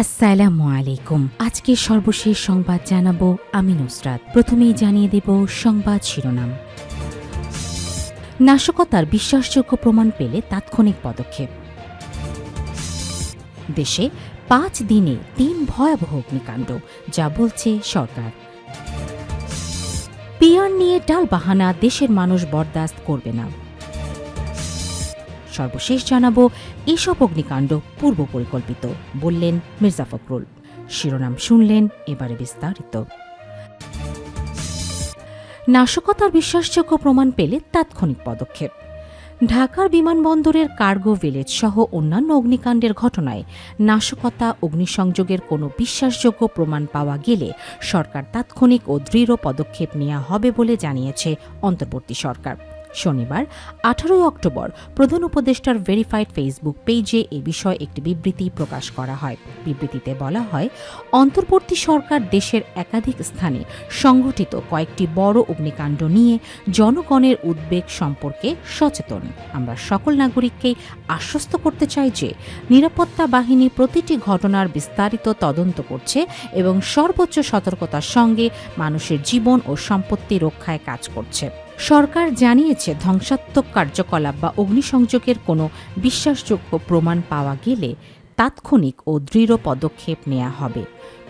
আসসালামু আলাইকুম। আজকে সর্বশেষ সংবাদ জানাব আমি নুসরাত। প্রথমেই জানিয়ে দেব সংবাদ শিরোনাম। নাশকতার বিশ্বাসযোগ্য প্রমাণ পেলে তাৎক্ষণিক পদক্ষেপ। দেশে পাঁচ দিনে তিন ভয়াবহ অগ্নিকাণ্ড, যা বলছে সরকার। পিয়ার নিয়ে ডাল বাহানা দেশের মানুষ বরদাস্ত করবে না। সর্বশেষ জানাব এসব অগ্নিকাণ্ড পূর্ব পরিকল্পিত, বললেন মির্জা ফখরুল। শিরোনাম শুনলেন এবারে বিস্তারিত। নাশকতার বিশ্বাসযোগ্য প্রমাণ পেলে তাৎক্ষণিক পদক্ষেপ। ঢাকার বিমানবন্দরের কার্গো ভিলেজ সহ অন্যান্য অগ্নিকাণ্ডের ঘটনায় নাশকতা, অগ্নিসংযোগের কোনো বিশ্বাসযোগ্য প্রমাণ পাওয়া গেলে সরকার তাৎক্ষণিক ও দৃঢ় পদক্ষেপ নেওয়া হবে বলে জানিয়েছে অন্তর্বর্তী সরকার। শনিবার, আঠারোই অক্টোবর, প্রধান উপদেষ্টার ভেরিফাইড ফেসবুক পেজে এ বিষয়ে একটি বিবৃতি প্রকাশ করা হয়। বিবৃতিতে বলা হয়, অন্তর্বর্তী সরকার দেশের একাধিক স্থানে সংঘটিত কয়েকটি বড় অগ্নিকাণ্ড নিয়ে জনগণের উদ্বেগ সম্পর্কে সচেতন। আমরা সকল নাগরিককেই আশ্বস্ত করতে চাই যে নিরাপত্তা বাহিনী প্রতিটি ঘটনার বিস্তারিত তদন্ত করছে এবং সর্বোচ্চ সতর্কতার সঙ্গে মানুষের জীবন ও সম্পত্তি রক্ষায় কাজ করছে। সরকার জানিয়েছে ধ্বংসাত্মক কার্যকলাপ বা অগ্নিসংযোগের কোনো বিশ্বাসযোগ্য প্রমাণ পাওয়া গেলে তাৎক্ষণিক ও দৃঢ় পদক্ষেপ নেওয়া হবে।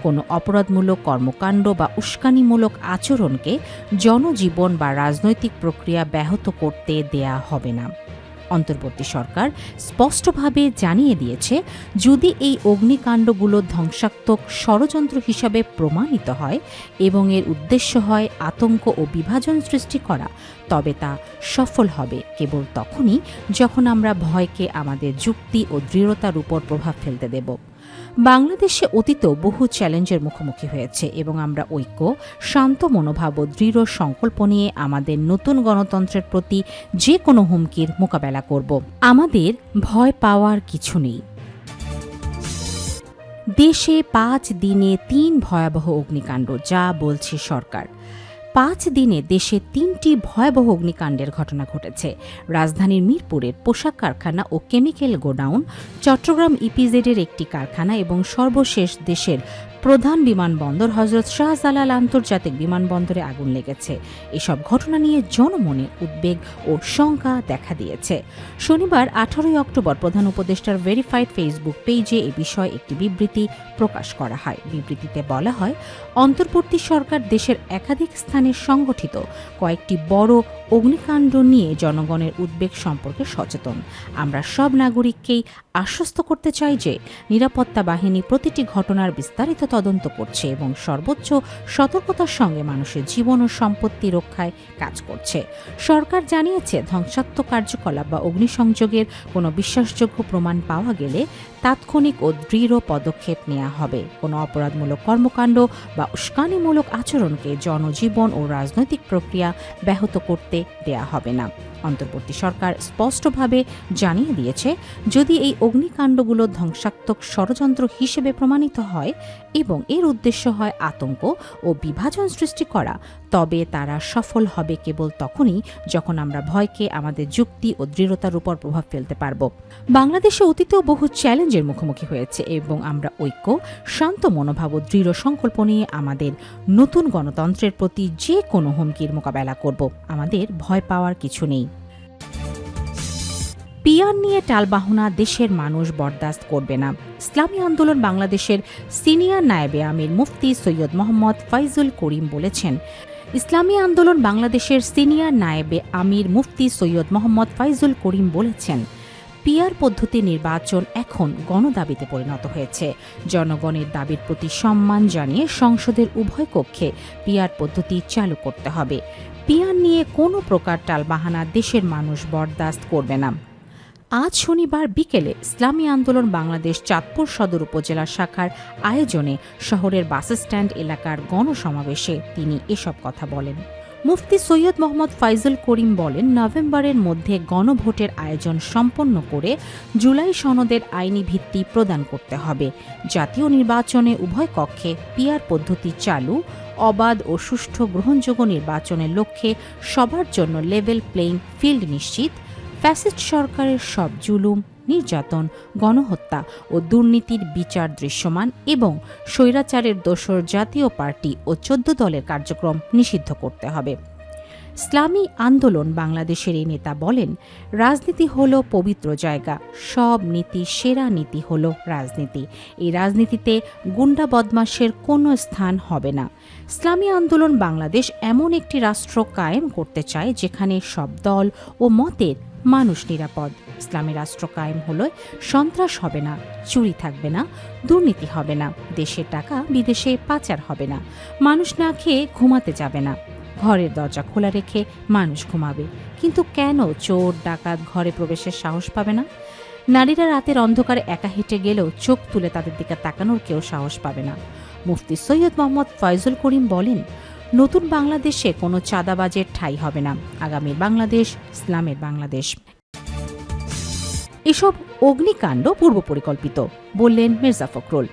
কোনো অপরাধমূলক কর্মকাণ্ড বা উস্কানিমূলক আচরণকে জনজীবন বা রাজনৈতিক প্রক্রিয়া ব্যাহত করতে দেয়া হবে না। অন্তর্বর্তী সরকার স্পষ্টভাবে জানিয়ে দিয়েছে, যদি এই অগ্নিকাণ্ডগুলো ধ্বংসাত্মক ষড়যন্ত্র হিসাবে প্রমাণিত হয় এবং এর উদ্দেশ্য হয় আতঙ্ক ও বিভাজন সৃষ্টি করা, তবে তা সফল হবে কেবল তখনই যখন আমরা ভয়কে আমাদের যুক্তি ও দৃঢ়তার উপর প্রভাব ফেলতে দেব। বাংলাদেশে অতীতেও বহু চ্যালেঞ্জের মুখোমুখি হয়েছে এবং আমরা ঐক্য, শান্ত মনোভাব ও দৃঢ় সংকল্প নিয়ে আমাদের নতুন গণতন্ত্রের প্রতি যে কোনো হুমকির মোকাবেলা করব। আমাদের ভয় পাওয়ার কিছু নেই। দেশে পাঁচ দিনে তিন ভয়াবহ অগ্নিকাণ্ড, যা বলছে সরকার। পাঁচ দিনে দেশে তিনটি ভয়াবহ অগ্নিকাণ্ডের ঘটনা ঘটেছে। রাজধানীর মিরপুরের পোশাক কারখানা ও কেমিক্যাল গোডাউন, চট্টগ্রাম ইপিজেডের একটি কারখানা এবং সর্বশেষ দেশের প্রধান বিমানবন্দর হজরত শাহজালাল আন্তর্জাতিক বিমানবন্দরে আগুন লেগেছে। এসব ঘটনা নিয়ে জনমনে উদ্বেগ ও শঙ্কা দেখা দিয়েছে। শনিবার আঠারোই অক্টোবর প্রধান উপদেষ্টার ভেরিফাইড ফেসবুক পেজে এ বিষয়ে একটি বিবৃতি প্রকাশ করা হয়। বিবৃতিতে বলা হয়, অন্তর্বর্তী সরকার দেশের একাধিক স্থানে সংগঠিত কয়েকটি বড় অগ্নিকাণ্ড নিয়ে জনগণের উদ্বেগ সম্পর্কে সচেতন। আমরা সব নাগরিককেই আশ্বস্ত করতে চাই যে নিরাপত্তা বাহিনী প্রতিটি ঘটনার বিস্তারিত তদন্ত করছে এবং সর্বোচ্চ সতর্কতার সঙ্গে মানুষের জীবন ও সম্পত্তি রক্ষায় কাজ করছে। সরকার জানিয়েছে, ধ্বংসাত্মক কার্যকলাপ বা অগ্নিসংযোগের কোনো বিশ্বাসযোগ্য প্রমাণ পাওয়া গেলে তাৎক্ষণিক ও দৃঢ় পদক্ষেপ নেওয়া হবে। কোনো অপরাধমূলক কর্মকাণ্ড বা উস্কানিমূলক আচরণকে জনজীবন ও রাজনৈতিক প্রক্রিয়া ব্যাহত করতে দেয়া হবে না। অন্তর্বর্তী সরকার স্পষ্টভাবে জানিয়ে দিয়েছে, যদি এই অগ্নিকাণ্ডগুলো ধ্বংসাত্মক ষড়যন্ত্র হিসেবে প্রমাণিত হয় এবং এর উদ্দেশ্য হয় আতঙ্ক ও বিভাজন সৃষ্টি করা তবে তারা সফল হবে কেবল তখনই যখন আমরা ভয়কে, আমাদের যুক্তি ও দৃঢ়তার উপর প্রভাব ফেলতে পারব। বাংলাদেশে অতীতেও বহু চ্যালেঞ্জের মুখোমুখি হয়েছে এবং আমরা ঐক্য, শান্ত মনোভাব ও দৃঢ় সংকল্প নিয়ে আমাদের নতুন গণতন্ত্রের প্রতি যে কোনো হুমকির মোকাবেলা করব। আমাদের ভয় পাওয়ার কিছু নেই। পিয়ার নিয়ে টালবাহনা দেশের মানুষ বরদাস্ত করবে না। ইসলামী আন্দোলন বাংলাদেশের সিনিয়র নায়েবে আমির মুফতি সৈয়দ মোহাম্মদ ফাইজুল করিম বলেছেন ইসলামী আন্দোলন বাংলাদেশের সিনিয়র নায়েবে আমির মুফতি সৈয়দ মোহাম্মদ ফাইজুল করিম বলেছেন, পিয়ার পদ্ধতি নির্বাচন এখন গণদাবিতে পরিণত হয়েছে। জনগণের দাবির প্রতি সম্মান জানিয়ে সংসদের উভয় কক্ষে পিয়ার পদ্ধতি চালু করতে হবে। পিয়ার নিয়ে কোনো প্রকার টালবাহানা দেশের মানুষ বরদাস্ত করবে না। আজ শনিবার বিকেলে ইসলামী আন্দোলন বাংলাদেশ চাঁদপুর সদর উপজেলা শাখার আয়োজনে শহরের বাসস্ট্যান্ড এলাকার গণসমাবেশে তিনি এসব কথা বলেন। মুফতি সৈয়দ মোহাম্মদ ফাইজুল করিম বলেন, নভেম্বরের মধ্যে গণভোটের আয়োজন সম্পন্ন করে জুলাই সনদের আইনি ভিত্তি প্রদান করতে হবে। জাতীয় নির্বাচনে উভয় কক্ষে পিয়ার পদ্ধতি চালু, অবাধ ও সুষ্ঠু গ্রহণযোগ্য নির্বাচনের লক্ষ্যে সবার জন্য লেভেল প্লেইং ফিল্ড নিশ্চিত ফ্যাসিস্ট সরকারের সব জুলুম, নির্যাতন, গণহত্যা ও দুর্নীতির বিচার দৃশ্যমান এবং স্বৈরাচারের দোসর জাতীয় পার্টি ও চোদ্দ দলের কার্যক্রম নিষিদ্ধ করতে হবে। ইসলামী আন্দোলন বাংলাদেশের এই নেতা বলেন, রাজনীতি হলো পবিত্র জায়গা, সব নীতি সেরা নীতি হলো রাজনীতি। এই রাজনীতিতে গুন্ডা বদমাশের কোনো স্থান হবে না। ইসলামী আন্দোলন বাংলাদেশ এমন একটি রাষ্ট্র কায়েম করতে চায় যেখানে সব দল ও মতের মানুষ নিরাপদ। ইসলামী রাষ্ট্র কায়েম হলে সন্ত্রাস হবে না, চুরি থাকবে না, দুর্নীতি হবে না, দেশের টাকা বিদেশে পাচার হবে না, মানুষ না খেয়ে ঘুমাতে যাবে না। ঘরের দরজা খোলা রেখে মানুষ ঘুমাবে, কিন্তু কেন চোর, ডাকাত ঘরে প্রবেশের সাহস পাবে না? নারীরা রাতের অন্ধকারে একা হেঁটে গেলেও চোখ তুলে তাদের দিকে তাকানোর কেউ সাহস পাবে না। মুফতি সৈয়দ মোহাম্মদ ফয়জুল করিম বলেন নতুন বাংলাদেশে কোনো চাঁদাবাজের ঠাঁই হবে না। আগামী বাংলাদেশ, ইসলামের বাংলাদেশ। এসব অগ্নিকাণ্ড পূর্ব পরিকল্পিত বললেন মির্জা ফখরুল।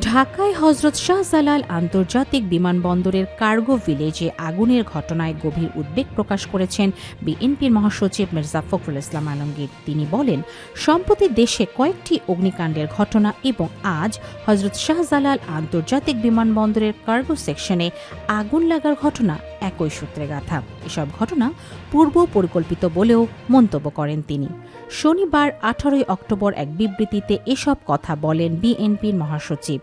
ঢাকায় হজরত শাহজালাল আন্তর্জাতিক বিমানবন্দরের কার্গো ভিলেজে আগুনের ঘটনায় গভীর উদ্বেগ প্রকাশ করেছেন বিএনপির মহাসচিব মির্জা ফখরুল ইসলাম আলমগীর। তিনি বলেন, সম্প্রতি দেশে কয়েকটি অগ্নিকাণ্ডের ঘটনা এবং আজ হজরত শাহজালাল আন্তর্জাতিক বিমানবন্দরের কার্গো সেকশনে আগুন লাগার ঘটনা একই সূত্রে গাথা। এসব ঘটনা পূর্ব পরিকল্পিত বলেও মন্তব্য করেন তিনি। শনিবার আঠারোই অক্টোবর এক বিবৃতিতে এসব কথা বলেন বিএনপির মহাসচিব।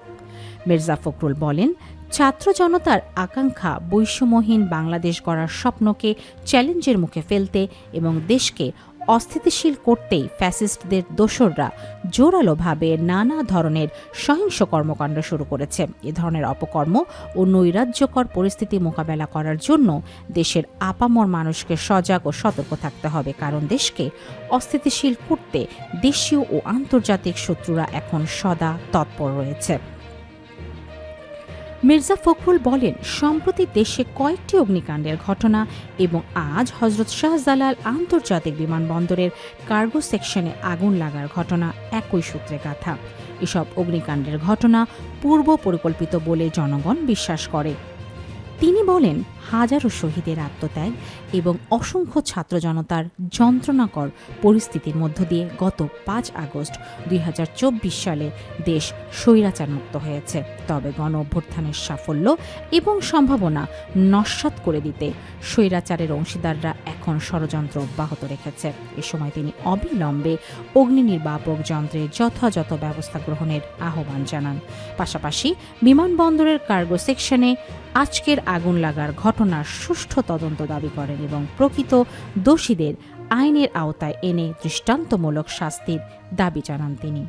মির্জা ফখরুল বলেন, ছাত্র জনতার আকাঙ্ক্ষা বৈষম্যহীন বাংলাদেশ গড়ার স্বপ্নকে চ্যালেঞ্জের মুখে ফেলতে এবং দেশকে অস্থিতিশীল করতেই ফ্যাসিস্টদের দোসররা জোরালোভাবে নানা ধরনের সহিংস কর্মকাণ্ড শুরু করেছে। এ ধরনের অপকর্ম ও নৈরাজ্যকর পরিস্থিতি মোকাবেলা করার জন্য দেশের আপামর মানুষকে সজাগ ও সতর্ক থাকতে হবে, কারণ দেশকে অস্থিতিশীল করতে দেশীয় ও আন্তর্জাতিক শত্রুরা এখন সদা তৎপর রয়েছে। মির্জা ফখরুল বলেন, সম্প্রতি দেশে কয়েকটি অগ্নিকাণ্ডের ঘটনা এবং আজ হজরত শাহজালাল আন্তর্জাতিক বিমানবন্দরের কার্গো সেকশনে আগুন লাগার ঘটনা একই সূত্রে গাথা। এসব অগ্নিকাণ্ডের ঘটনা পূর্ব পরিকল্পিত বলে জনগণ বিশ্বাস করে। তিনি বলেন, হাজারো শহীদের আত্মত্যাগ এবং অসংখ্য ছাত্র জনতার যন্ত্রণাকর পরিস্থিতির মধ্য দিয়ে গত পাঁচ আগস্ট দুই হাজার চব্বিশ সালে দেশ স্বৈরাচারমুক্ত হয়েছে। তবে গণ অভ্যুত্থানের সাফল্য এবং সম্ভাবনা নস্বাত করে দিতে স্বৈরাচারের অংশীদাররা এখন ষড়যন্ত্র অব্যাহত রেখেছে। এ সময় তিনি অবিলম্বে অগ্নি নির্বাপক যন্ত্রের যথাযথ ব্যবস্থা গ্রহণের আহ্বান জানান। পাশাপাশি বিমানবন্দরের কার্গো সেকশনে আজকের আগুন লাগার ঘটনার সুষ্ঠু তদন্ত দাবি করেন এবং প্রকৃত দোষীদের আইনের আওতায় এনে দৃষ্টান্তমূলক শাস্তির দাবি জানান তিনি।